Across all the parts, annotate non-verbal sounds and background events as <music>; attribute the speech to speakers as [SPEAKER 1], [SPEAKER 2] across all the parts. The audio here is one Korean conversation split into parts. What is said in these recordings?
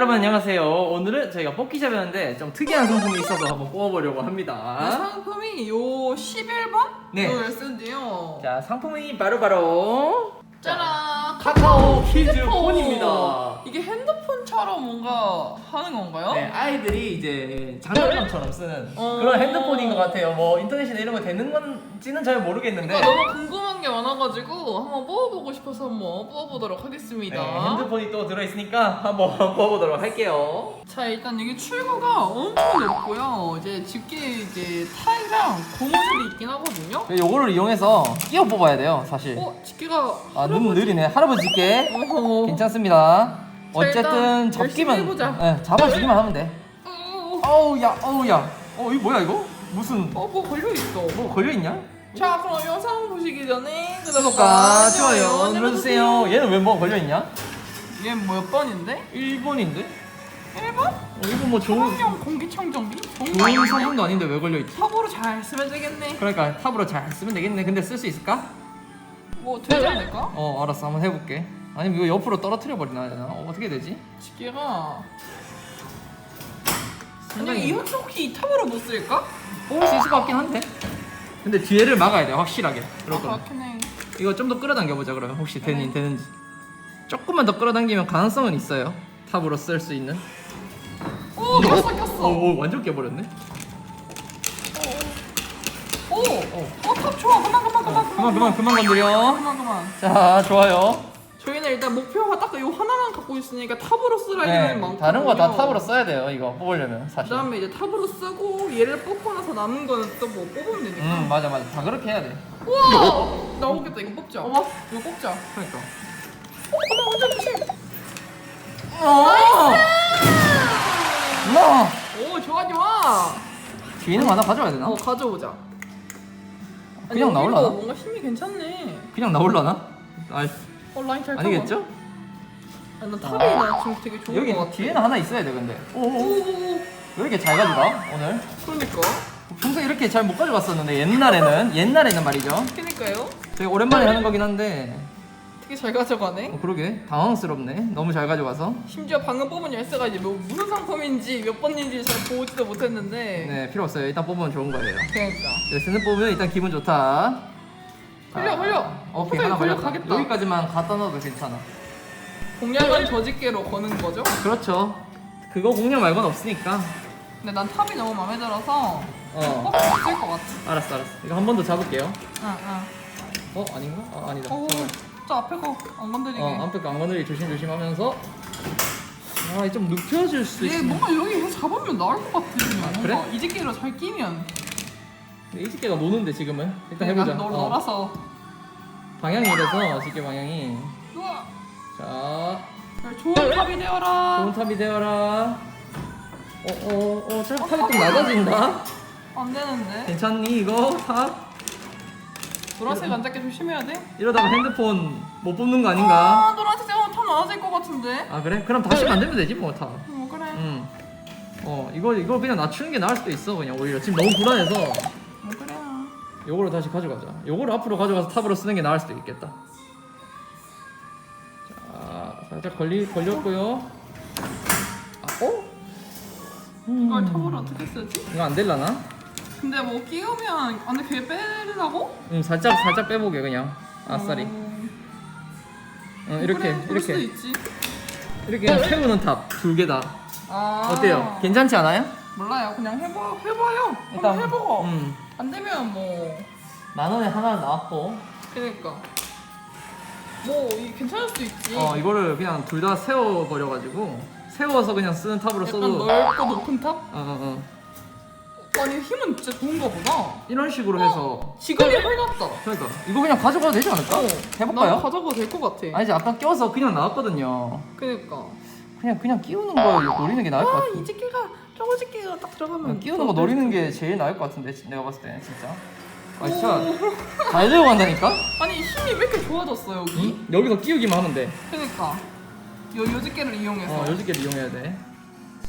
[SPEAKER 1] 여러분 안녕하세요. 오늘은 저희가 뽑기샵이었는데 좀 특이한 상품이 있어서 한번 뽑아보려고 합니다.
[SPEAKER 2] 상품이 요 11번?
[SPEAKER 1] 네.
[SPEAKER 2] 요 열쇠인데요.
[SPEAKER 1] 자 상품이 바로 바로
[SPEAKER 2] 짜란!
[SPEAKER 1] 카카오 키즈
[SPEAKER 2] 핸드폰.
[SPEAKER 1] 폰입니다.
[SPEAKER 2] 이게 핸드폰 처럼 뭔가 하는 건가요?
[SPEAKER 1] 네, 아이들이 이제 장난감처럼 쓰는
[SPEAKER 2] 어.
[SPEAKER 1] 그런 핸드폰인 것 같아요. 뭐 인터넷이나 이런 거 되는 건지는 잘 모르겠는데
[SPEAKER 2] 그러니까 너무 궁금한 게 많아가지고 한번 뽑아보고 싶어서 한번 뽑아보도록 하겠습니다.
[SPEAKER 1] 네, 핸드폰이 또 들어있으니까 한번 <laughs> 뽑아보도록 할게요.
[SPEAKER 2] 자 일단 여기 출구가 엄청 넓고요. 이제 집게 이제 타이랑 고무줄이 있긴 하거든요.
[SPEAKER 1] 요거를 이용해서 끼워 뽑아야 돼요, 사실.
[SPEAKER 2] 어 집게가
[SPEAKER 1] 아, 눈 느리네. 할아버지 께
[SPEAKER 2] 어허.
[SPEAKER 1] 괜찮습니다.
[SPEAKER 2] 자,
[SPEAKER 1] 어쨌든
[SPEAKER 2] 일단 열심히
[SPEAKER 1] 잡기만
[SPEAKER 2] 해보자.
[SPEAKER 1] 네, 잡아주기만 하면 돼.
[SPEAKER 2] 어,
[SPEAKER 1] 어우 야, 어우 야. 어 이거 뭐야 이거? 무슨
[SPEAKER 2] 어, 뭐 걸려 있어.
[SPEAKER 1] 뭐 걸려 있냐?
[SPEAKER 2] 자 그럼 영상 보시기 전에
[SPEAKER 1] 구독과 좋아요 눌러주세요. 얘는 왜 뭐 걸려 있냐?
[SPEAKER 2] 얘몇 번인데?
[SPEAKER 1] 1번인데?
[SPEAKER 2] 1번?
[SPEAKER 1] 어, 이거 뭐 좋은
[SPEAKER 2] 성형 공기청정기?
[SPEAKER 1] 좋은 성분도 아닌데 왜 걸려 있지?
[SPEAKER 2] 탑으로 잘 쓰면 되겠네
[SPEAKER 1] 그러니까 탑으로 잘 쓰면 되겠네. 근데 쓸 수 있을까?
[SPEAKER 2] 뭐 되지 않을까?
[SPEAKER 1] 어 알았어 한번 해볼게. 아니면 이거 옆으로 떨어뜨려 버리나? 되나? 어, 어떻게 되지?
[SPEAKER 2] 집게가.
[SPEAKER 1] 상당히-
[SPEAKER 2] 아니 이 혹시 이 탑으로 못 쓸까?
[SPEAKER 1] 뽑을 수 있을 것 같긴 한데. 근데 뒤에를 막아야 돼 확실하게. 그럴
[SPEAKER 2] 아
[SPEAKER 1] 거면.
[SPEAKER 2] 그렇긴 해.
[SPEAKER 1] 이거 좀 더 끌어당겨 보자 그러면. 혹시 되니 되는지. 조금만 더 끌어당기면 가능성은 있어요. 탑으로 쓸 수 있는.
[SPEAKER 2] 오 꼈어
[SPEAKER 1] 어,
[SPEAKER 2] 꼈어.
[SPEAKER 1] 어, 완전 깨버렸네.
[SPEAKER 2] 오어 탑 좋아. 그만 그만 그만
[SPEAKER 1] 그만 그만. 그만 건드려.
[SPEAKER 2] 그만 그만.
[SPEAKER 1] 자 좋아요
[SPEAKER 2] 저희는 일단 목표가 딱 이 하나만 갖고 있으니까 탑으로 쓸 아이템이
[SPEAKER 1] 네,
[SPEAKER 2] 많거든요.
[SPEAKER 1] 다른 거 다 탑으로 써야 돼요 이거 뽑으려면 사실.
[SPEAKER 2] 그다음에 이제 탑으로 쓰고 얘를 뽑고 나서 남은 거는 또 뭐 뽑으면 되니까.
[SPEAKER 1] 음 맞아 맞아. 다 그렇게 해야 돼.
[SPEAKER 2] 우와! 나오겠다. 이거 뽑자.
[SPEAKER 1] 뽑아?
[SPEAKER 2] 이거 뽑자.
[SPEAKER 1] 그러니까.
[SPEAKER 2] 어머 혼자 조심
[SPEAKER 1] 어!
[SPEAKER 2] 나오 좋아 좋아
[SPEAKER 1] 뒤에는 하나 가져와야 되나?
[SPEAKER 2] 어 가져오자.
[SPEAKER 1] 그냥
[SPEAKER 2] 여기도
[SPEAKER 1] 나올라나?
[SPEAKER 2] 뭔가 힘이 괜찮네.
[SPEAKER 1] 그냥 나올라나? 아
[SPEAKER 2] 어 라인 잘 타봐
[SPEAKER 1] 아니겠죠?
[SPEAKER 2] 아, 난 탑이 나 지금 되게 좋은
[SPEAKER 1] 여기
[SPEAKER 2] 거 같아.
[SPEAKER 1] 뒤에는 하나 있어야 돼 근데. 오오 왜 이렇게 잘 가져가 오늘?
[SPEAKER 2] 그러니까.
[SPEAKER 1] 평소에 이렇게 잘 못 가져갔었는데 옛날에는. <laughs> 옛날에는 말이죠.
[SPEAKER 2] 그니까요.
[SPEAKER 1] 되게 오랜만에 하는 거긴 한데.
[SPEAKER 2] 되게 잘 가져가네.
[SPEAKER 1] 어, 그러게. 당황스럽네. 너무 잘 가져가서.
[SPEAKER 2] 심지어 방금 뽑은 열쇠가 이제 뭐 무슨 상품인지 몇 번인지 잘 보지도 못했는데.
[SPEAKER 1] 네 필요 없어요. 일단 뽑으면 좋은 거예요.
[SPEAKER 2] 그러니까.
[SPEAKER 1] 레슨을 뽑으면 일단 기분 좋다
[SPEAKER 2] 흘려, 흘려.
[SPEAKER 1] 오케이
[SPEAKER 2] 호텔
[SPEAKER 1] 하나
[SPEAKER 2] 흘려
[SPEAKER 1] 걸렸다. 여기까지만 갖다 넣어도 괜찮아
[SPEAKER 2] 공략은 저집게로 거는 거죠
[SPEAKER 1] 그렇죠 그거 공략 말고는 없으니까
[SPEAKER 2] 근데 난 탑이 너무 마음에 들어서
[SPEAKER 1] 어
[SPEAKER 2] 있을 것 같아
[SPEAKER 1] 알았어 알았어 이거 한 번 더 잡을게요
[SPEAKER 2] 응 응
[SPEAKER 1] 어 아닌가? 아 아니다
[SPEAKER 2] 오,
[SPEAKER 1] 잠깐만.
[SPEAKER 2] 저 앞에 거 안 건드리게.
[SPEAKER 1] 어 앞에 안 건드리게 조심 조심 하면서 아좀 눕혀줄 수
[SPEAKER 2] 얘
[SPEAKER 1] 있으면
[SPEAKER 2] 뭔가 여기 잡으면 나을 것 같아.
[SPEAKER 1] 아,
[SPEAKER 2] 뭔가
[SPEAKER 1] 그래?
[SPEAKER 2] 이 집게로 잘 끼면.
[SPEAKER 1] 이 집게가 노는데 지금은 일단 해보자
[SPEAKER 2] 널
[SPEAKER 1] 어.
[SPEAKER 2] 놀아서.
[SPEAKER 1] 방향이 이래서 집게 방향이
[SPEAKER 2] 우와,
[SPEAKER 1] 자
[SPEAKER 2] 좋은 탑이 되어라.
[SPEAKER 1] 좋은 탑이 되어라. 어, 어, 어, 저 탑이 좀 낮아진다.
[SPEAKER 2] 안 되는데.
[SPEAKER 1] 괜찮니, 이거? 탑?
[SPEAKER 2] 노란색 안 잡게 조심해야 돼.
[SPEAKER 1] 이러다가 핸드폰 못 뽑는 거 아닌가?
[SPEAKER 2] 아, 노란색 잡으면 탑 낮아질 것 같은데.
[SPEAKER 1] 아, 그래? 그럼 다시 만들면 되지, 뭐, 탑.
[SPEAKER 2] 어 그래.
[SPEAKER 1] 응. 어, 이거, 이거 그냥 낮추는 게 나을 수도 있어, 그냥 오히려. 지금 너무 불안해서.
[SPEAKER 2] 어.
[SPEAKER 1] 요거를 다시 가져가자. 요거를 앞으로 가져가서 탑으로 쓰는 게 나을 수도 있겠다. 자, 살짝 걸리, 걸렸고요. 아, 어? 음,
[SPEAKER 2] 이걸 탑으로 어떻게 쓰지?
[SPEAKER 1] 이거 안 될라나?
[SPEAKER 2] 근데 뭐 끼우면 안에 걔 빼려고?
[SPEAKER 1] 응, 살짝, 살짝 빼보게, 그냥. 아싸리.
[SPEAKER 2] 어,
[SPEAKER 1] 응, 이렇게,
[SPEAKER 2] 그래, 그럴 수도
[SPEAKER 1] 이렇게.
[SPEAKER 2] 있지.
[SPEAKER 1] 이렇게 그냥 태우는 탑 두 개 다.
[SPEAKER 2] 아.
[SPEAKER 1] 어때요? 괜찮지 않아요?
[SPEAKER 2] 몰라요. 그냥 해봐 해봐요. 한번 해보고
[SPEAKER 1] 음,
[SPEAKER 2] 안 되면 뭐
[SPEAKER 1] 만 원에 하나 나왔고,
[SPEAKER 2] 그러니까 뭐 이게 괜찮을 수도 있지.
[SPEAKER 1] 어 이거를 그냥 둘 다 세워 버려가지고 세워서 그냥 쓰는 탑으로
[SPEAKER 2] 약간
[SPEAKER 1] 써도, 어,
[SPEAKER 2] 넓고 높은 탑?
[SPEAKER 1] 어, 어.
[SPEAKER 2] 아니 힘은 진짜 좋은가 보다.
[SPEAKER 1] 이런 식으로 해서
[SPEAKER 2] 지금이 해놨다.
[SPEAKER 1] 그러니까 이거 그냥 가져가도 되지 않을까?
[SPEAKER 2] 난
[SPEAKER 1] 해볼까요?
[SPEAKER 2] 가져가도 될 것 같아.
[SPEAKER 1] 아니지 아까 껴서 그냥 나왔거든요.
[SPEAKER 2] 그러니까.
[SPEAKER 1] 그냥 그냥 끼우는 거 노리는 게 나을
[SPEAKER 2] 것아
[SPEAKER 1] 같아.
[SPEAKER 2] 이집게가 저거 집게가 딱 들어가면
[SPEAKER 1] 끼우는 거 노리는 게 제일 나을 것 같은데 내가 봤을 때 진짜. 아 진짜 잘 들고 간다니까?
[SPEAKER 2] 아니 힘이 왜 이렇게 좋아졌어 여기?
[SPEAKER 1] 응? 여기서 끼우기만 하면 돼.
[SPEAKER 2] 그러니까 요 요집게를 이용해서
[SPEAKER 1] 어 요지개를 이용해야 돼.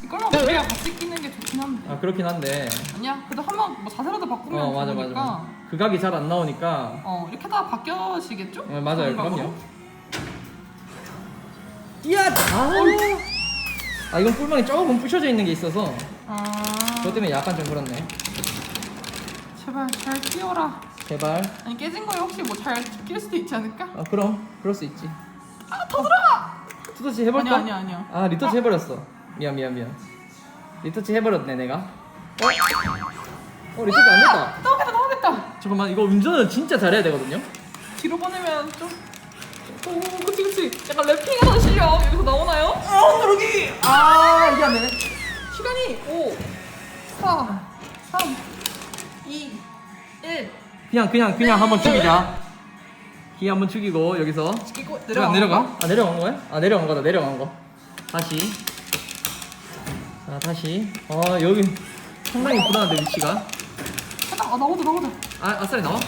[SPEAKER 2] 이거랑 우리가 같이 끼는 게 좋긴 한데.
[SPEAKER 1] 아 그렇긴 한데.
[SPEAKER 2] 아니야. 그래도 한번 뭐 자세라도 바꾸면
[SPEAKER 1] 어 맞아 맞아.
[SPEAKER 2] 좋으니까.
[SPEAKER 1] 맞아. 그 각이 잘 안 나오니까.
[SPEAKER 2] 어 이렇게 다 바뀌어지겠죠?
[SPEAKER 1] 어, 맞아요
[SPEAKER 2] 생각으로?
[SPEAKER 1] 그럼요. 이야 아. 아 이건 뿔망이 조금 부셔져 있는 게 있어서
[SPEAKER 2] 아
[SPEAKER 1] 그것 때문에 약간 좀 그렇네.
[SPEAKER 2] 제발 잘 끼워라
[SPEAKER 1] 제발.
[SPEAKER 2] 아니 깨진 거에 혹시 뭐 잘 낄 수도 있지 않을까?
[SPEAKER 1] 아 그럼 그럴 수 있지.
[SPEAKER 2] 아 더 들어가!
[SPEAKER 1] 투터치 해볼까?
[SPEAKER 2] 아니야 아니야 아니야
[SPEAKER 1] 아 리터치 해버렸어. 미안 미안 미안. 리터치 해버렸네 내가. 어? 어 리터치 안 됐다.
[SPEAKER 2] 나오겠다 나오겠다
[SPEAKER 1] 잠깐만 이거 운전을 진짜 잘해야 되거든요.
[SPEAKER 2] 뒤로 보내면 좀 오, 그치 약간 랩핑하는 실력 여기서 나오나요? 어 누르기
[SPEAKER 1] 아 이게 안 되네.
[SPEAKER 2] 시간이 5 4 3 2 1
[SPEAKER 1] 그냥 그냥 그냥 한번 죽이자. 기 한번 죽이고 여기서
[SPEAKER 2] 끼고
[SPEAKER 1] 내려가 내려가? 아 내려간 거야? 아 내려간 거다 내려간 거. 다시. 자 다시. 아 여기 상당히 불안한데 위치가.
[SPEAKER 2] 잠깐 아 나오자 나오자
[SPEAKER 1] 아 아싸리 나와?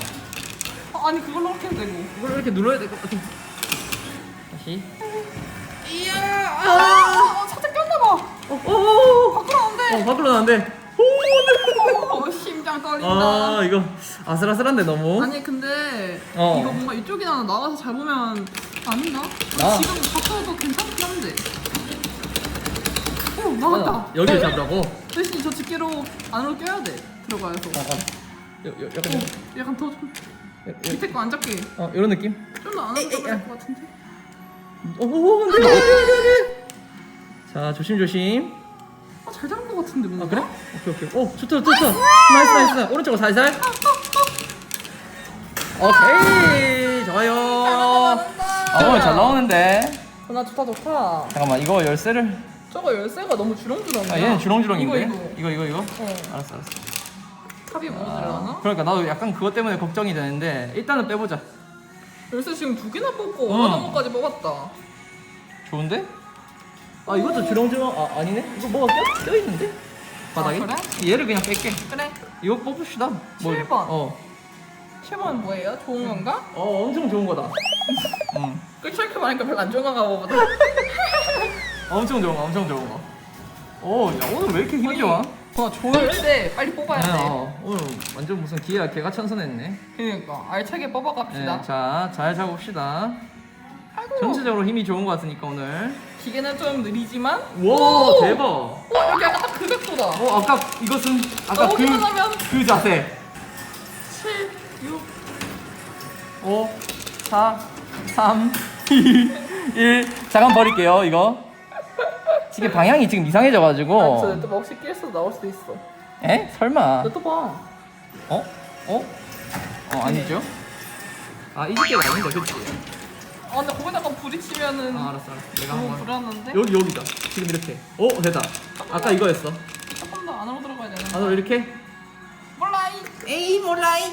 [SPEAKER 2] 아, 아니 그걸로 이렇게 해도 되고
[SPEAKER 1] 이걸 이렇게 눌러야 될것 같은. 다시.
[SPEAKER 2] 이야 아 살짝 꼈나봐
[SPEAKER 1] 어, 어, 어,
[SPEAKER 2] 밖으로 안 돼
[SPEAKER 1] 어, 밖으로 나는데. 오,
[SPEAKER 2] 오, 심장 떨린다
[SPEAKER 1] 아, 이거 아슬아슬한데 너무.
[SPEAKER 2] 아니 근데
[SPEAKER 1] 어.
[SPEAKER 2] 이거 뭔가 이쪽이나 나가서 잘 보면 아닌가?
[SPEAKER 1] 나.
[SPEAKER 2] 지금 바꿔도 괜찮긴 한데 오 나왔다
[SPEAKER 1] 어, 여기를 잡으라고.
[SPEAKER 2] 대신 저 집게로 안으로 껴야 돼 들어가서
[SPEAKER 1] 약간, 약간,
[SPEAKER 2] 오, 약간 더 좀, 밑에 거 안 잡게
[SPEAKER 1] 어, 이런 느낌.
[SPEAKER 2] 좀 더 안으로 것 같은데
[SPEAKER 1] 오, 네, 네, 네, 네, 네. 자, 조심 조심.
[SPEAKER 2] 아, 잘 잡은 것 같은데 뭔가
[SPEAKER 1] 아 그래? 오케이 오케이. 오, 좋다 좋다 좋다. 나이스 나이스. 오른쪽으로 살살. 오케이, 좋아요. 아, 오늘 잘 나오는데.
[SPEAKER 2] 나 좋다 좋다
[SPEAKER 1] 잠깐만, 이거 열쇠를.
[SPEAKER 2] 저거 열쇠가 너무 주렁주렁해
[SPEAKER 1] 아, 얘는 주렁주렁인데.
[SPEAKER 2] 이거
[SPEAKER 1] 이거 이거 이거.
[SPEAKER 2] 어
[SPEAKER 1] 알았어 알았어.
[SPEAKER 2] 탑이 뭐 들어가나?
[SPEAKER 1] 그러니까 나도 약간 그것 때문에 걱정이 되는데 일단은 빼보자.
[SPEAKER 2] 열쇠 지금 두 개나 뽑고
[SPEAKER 1] 어.
[SPEAKER 2] 원하는 것까지 뽑았다
[SPEAKER 1] 좋은데? 아 이것도 주렁주렁 아 아니네? 이거 뭐가 껴, 껴 있는데? 바닥에?
[SPEAKER 2] 아, 그래?
[SPEAKER 1] 얘를 그냥 뺄게.
[SPEAKER 2] 그래
[SPEAKER 1] 이거 뽑읍시다. 뭐,
[SPEAKER 2] 7번.
[SPEAKER 1] 어.
[SPEAKER 2] 7번은 뭐예요? 좋은 건가?
[SPEAKER 1] 어 엄청 좋은 거다. <laughs> 응.
[SPEAKER 2] 그렇게 말하니까 별로 안 좋은 건가 보다 <laughs>
[SPEAKER 1] 엄청 좋은 거, 엄청 좋은 거. 오, 야 오늘 왜 이렇게 힘이 좋아?
[SPEAKER 2] 어 좋을 때 빨리 뽑아야 돼
[SPEAKER 1] 네, 어, 오늘 완전 무슨 기회가 개가 천선했네.
[SPEAKER 2] 그러니까 알차게 뽑아갑시다
[SPEAKER 1] 네, 자, 잘 잡읍시다.
[SPEAKER 2] 아이고
[SPEAKER 1] 전체적으로 힘이 좋은 것 같으니까 오늘.
[SPEAKER 2] 기계는 좀 느리지만
[SPEAKER 1] 와,
[SPEAKER 2] 오!
[SPEAKER 1] 대박.
[SPEAKER 2] 어 여기 약간 딱 그백도다
[SPEAKER 1] 어, 아까 이것은 아까 그,
[SPEAKER 2] 나오기만 하면
[SPEAKER 1] 그 자세.
[SPEAKER 2] 7 6
[SPEAKER 1] 5, 4, 3, 2, 1. 잠깐 버릴게요, 이거. 이게 방향이 지금
[SPEAKER 2] 아, 저
[SPEAKER 1] 이상해져가지고.
[SPEAKER 2] 유튜브 혹시 낄수도 나올 수도 있어
[SPEAKER 1] 에? 설마.
[SPEAKER 2] 너 또 봐.
[SPEAKER 1] 어? 어? 어, 아니죠? 아, 이 집게가 아닌데, 그치?
[SPEAKER 2] 아 근데 거기다가 부딪히면은
[SPEAKER 1] 아, 알았어, 알았어. 내가
[SPEAKER 2] 너무
[SPEAKER 1] 한번.
[SPEAKER 2] 불안한데?
[SPEAKER 1] 여기, 여기다. 지금 이렇게. 오, 됐다. 아까 이거였어.
[SPEAKER 2] 조금 더 안으로 들어가야 되나?
[SPEAKER 1] 안으로 이렇게.
[SPEAKER 2] 몰라 이
[SPEAKER 1] 에이, 몰라이.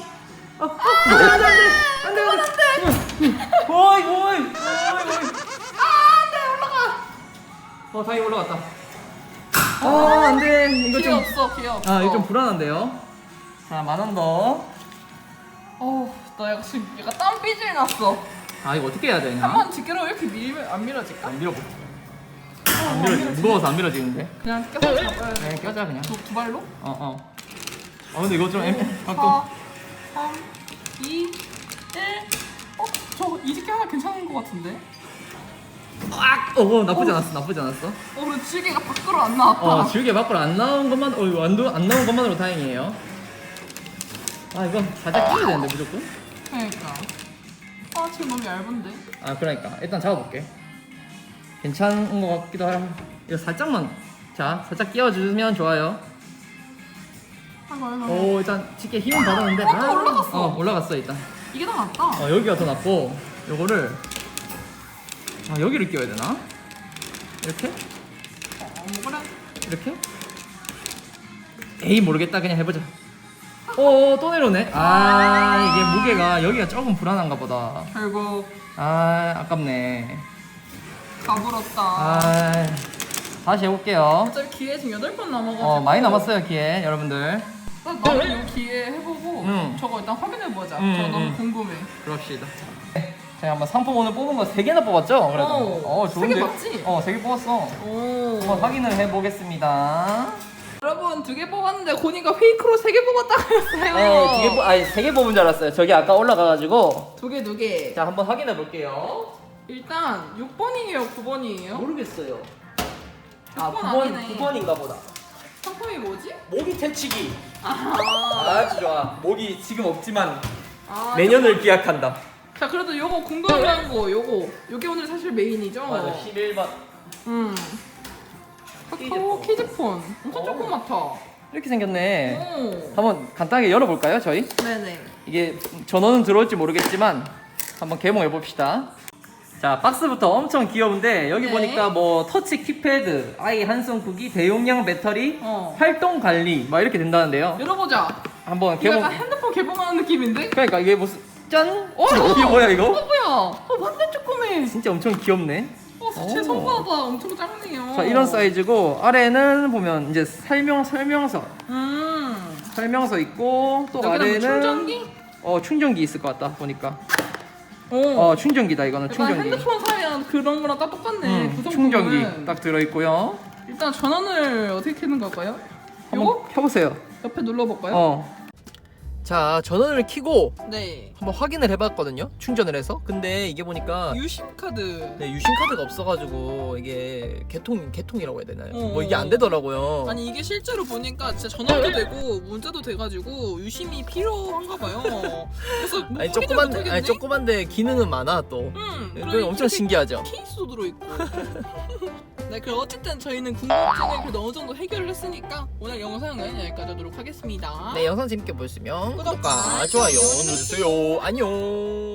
[SPEAKER 1] 어, 어, 안 돼, 안 돼, 안 돼. 안 돼, 안 돼. 오이, 오이, 오이, 오이.
[SPEAKER 2] 안돼.
[SPEAKER 1] 어, 다행히 올라갔다. 아, 안 돼. 이거
[SPEAKER 2] 기회
[SPEAKER 1] 좀.
[SPEAKER 2] 없어 기회 없어.
[SPEAKER 1] 아, 이거 좀 불안한데요? 자, 만원 더.
[SPEAKER 2] 어우 나 약간 지금 약간 땀 삐질 났어.
[SPEAKER 1] 아, 이거 어떻게 해야 되냐?
[SPEAKER 2] 한번 집게로 이렇게 밀면 안 밀어질까?
[SPEAKER 1] 안 밀어볼게. 안 밀어지. 무거워서 안 밀어지는데.
[SPEAKER 2] 그냥 껴서 잡아야 돼.
[SPEAKER 1] 네, 껴자 그냥.
[SPEAKER 2] 두, 두 발로?
[SPEAKER 1] 어, 어. 아, 근데 이거 좀 애매. 아,
[SPEAKER 2] 4,
[SPEAKER 1] 또.
[SPEAKER 2] 3, 2, 1. 어? 저 이 집게 하나 괜찮은 것 같은데?
[SPEAKER 1] 아, 어, 나쁘지 않았어. 나쁘지 않았어.
[SPEAKER 2] 어 그리고 지게가 밖으로 안 나왔다.
[SPEAKER 1] 어, 지우개 밖으로 안 나온 것만, 어, 이거 안, 도- 안 나온 것만으로 다행이에요. 아, 이거 살짝 끼워야 되는데, 무조건.
[SPEAKER 2] 그러니까. 아 지금 너무 얇은데?
[SPEAKER 1] 아, 그러니까. 일단 잡아볼게. 괜찮은 것 같기도 하고. 이거 살짝만. 자, 살짝 끼워주면 좋아요. 오, 일단 집게 힘은 받았는데.
[SPEAKER 2] 어, 또 올라갔어.
[SPEAKER 1] 어, 올라갔어, 일단.
[SPEAKER 2] 이게 더 낫다.
[SPEAKER 1] 어, 여기가 더 낫고, 요거를. 아, 여기를 끼워야 되나? 이렇게?
[SPEAKER 2] 어, 뭐 그래?
[SPEAKER 1] 이렇게? 에이 모르겠다 그냥 해보자 오또 내려오네 아 이게 무게가 여기가 조금 불안한가 보다
[SPEAKER 2] 결국
[SPEAKER 1] 아 아깝네
[SPEAKER 2] 가불었다.
[SPEAKER 1] 아 다시 해볼게요
[SPEAKER 2] 어차피 기회 지금 8번 남아가지고
[SPEAKER 1] 어 많이 남았어요 기회 여러분들
[SPEAKER 2] 나- 나도 이 기회 해보고
[SPEAKER 1] 응.
[SPEAKER 2] 저거 일단 확인해보자
[SPEAKER 1] 응,
[SPEAKER 2] 저거 너무
[SPEAKER 1] 응.
[SPEAKER 2] 궁금해
[SPEAKER 1] 그럽시다 제가 한번 상품 오늘 뽑은 거 3개나 뽑았죠? 그래도
[SPEAKER 2] 어,
[SPEAKER 1] 어 좋은데?
[SPEAKER 2] 세개 맞지?
[SPEAKER 1] 어 3개 뽑았어
[SPEAKER 2] 오
[SPEAKER 1] 한번 확인을 해보겠습니다
[SPEAKER 2] 여러분 두 개 뽑았는데 고니가 페이크로 세 개 뽑았다고 했어요
[SPEAKER 1] 네, 두개 뽑, 아니 3개 뽑은 줄 알았어요 저기 아까 올라가가지고
[SPEAKER 2] 두 개 두 개
[SPEAKER 1] 자 한번 확인해 볼게요
[SPEAKER 2] 일단 6번이에요 9번이에요?
[SPEAKER 1] 모르겠어요 아
[SPEAKER 2] 9번
[SPEAKER 1] 9번
[SPEAKER 2] 아니네.
[SPEAKER 1] 9번인가 보다.
[SPEAKER 2] 상품이 뭐지?
[SPEAKER 1] 모기 퇴치기.
[SPEAKER 2] 아,
[SPEAKER 1] 아주 좋아. 모기 지금 없지만
[SPEAKER 2] 아
[SPEAKER 1] 내년을 기약한다.
[SPEAKER 2] 자 그래도 요거 궁금한 거 요거 요게 오늘 사실 메인이죠?
[SPEAKER 1] 맞아 11번.
[SPEAKER 2] 음 카카오 키즈폰 엄청
[SPEAKER 1] 어.
[SPEAKER 2] 조그맣다
[SPEAKER 1] 이렇게 생겼네.
[SPEAKER 2] 오
[SPEAKER 1] 한번 간단하게 열어볼까요, 저희?
[SPEAKER 2] 네네
[SPEAKER 1] 이게 전원은 들어올지 모르겠지만 한번 개봉해 봅시다. 자 박스부터 엄청 귀여운데 여기
[SPEAKER 2] 네.
[SPEAKER 1] 보니까 뭐 터치 키패드, 아이 한손 크기, 대용량 배터리,
[SPEAKER 2] 어
[SPEAKER 1] 활동 관리 막 이렇게 된다는데요.
[SPEAKER 2] 열어보자
[SPEAKER 1] 한번
[SPEAKER 2] 이거
[SPEAKER 1] 개봉.
[SPEAKER 2] 약간 핸드폰 개봉하는 느낌인데?
[SPEAKER 1] 그러니까 이게 무슨 짠?
[SPEAKER 2] 어,
[SPEAKER 1] 이게 뭐야
[SPEAKER 2] 어
[SPEAKER 1] 이거?
[SPEAKER 2] 뭐야 어 완전 조그매
[SPEAKER 1] 진짜 엄청 귀엽네.
[SPEAKER 2] 어, 제
[SPEAKER 1] 오.
[SPEAKER 2] 손바다 엄청 작네요
[SPEAKER 1] 자 이런 사이즈고 아래는 보면 이제 설명 설명서
[SPEAKER 2] 음
[SPEAKER 1] 설명서 있고
[SPEAKER 2] 또뭐
[SPEAKER 1] 아래는
[SPEAKER 2] 충전기?
[SPEAKER 1] 어 충전기 있을 것 같다 보니까
[SPEAKER 2] 어,
[SPEAKER 1] 어 충전기다 이거는
[SPEAKER 2] 약간
[SPEAKER 1] 충전기.
[SPEAKER 2] 핸드폰 사면 그런 거랑 딱 똑같네
[SPEAKER 1] 음,
[SPEAKER 2] 구성품은.
[SPEAKER 1] 충전기 딱 들어 있고요.
[SPEAKER 2] 일단 전원을 어떻게 켜는 걸까요?
[SPEAKER 1] 한번
[SPEAKER 2] 요거?
[SPEAKER 1] 켜보세요.
[SPEAKER 2] 옆에 눌러볼까요?
[SPEAKER 1] 어. 자 전원을 켜고
[SPEAKER 2] 네
[SPEAKER 1] 한번 확인을 해봤거든요. 충전을 해서. 근데 이게 보니까
[SPEAKER 2] 유심 카드
[SPEAKER 1] 네, 유심 카드가 없어가지고 이게 개통 개통이라고 해야 되나요?
[SPEAKER 2] 어.
[SPEAKER 1] 뭐 이게 안 되더라고요.
[SPEAKER 2] 아니 이게 실제로 보니까 진짜 전화도 되고 문자도 돼가지고 유심이 필요한가 봐요. <laughs> 그래서 뭐
[SPEAKER 1] 아니
[SPEAKER 2] 못하겠네?
[SPEAKER 1] 아니 조그만데 기능은 많아 또.
[SPEAKER 2] 음,
[SPEAKER 1] 네, 엄청
[SPEAKER 2] 이렇게
[SPEAKER 1] 신기하죠.
[SPEAKER 2] 케이스도 들어있고. <laughs> 네, 그럼 어쨌든 저희는 궁금증을 그래도 어느 정도 해결을 했으니까 오늘 영상은 여기까지 하도록 하겠습니다.
[SPEAKER 1] 네 영상 재밌게 보셨으면 구독과 좋아요 눌러주세요. 안녕.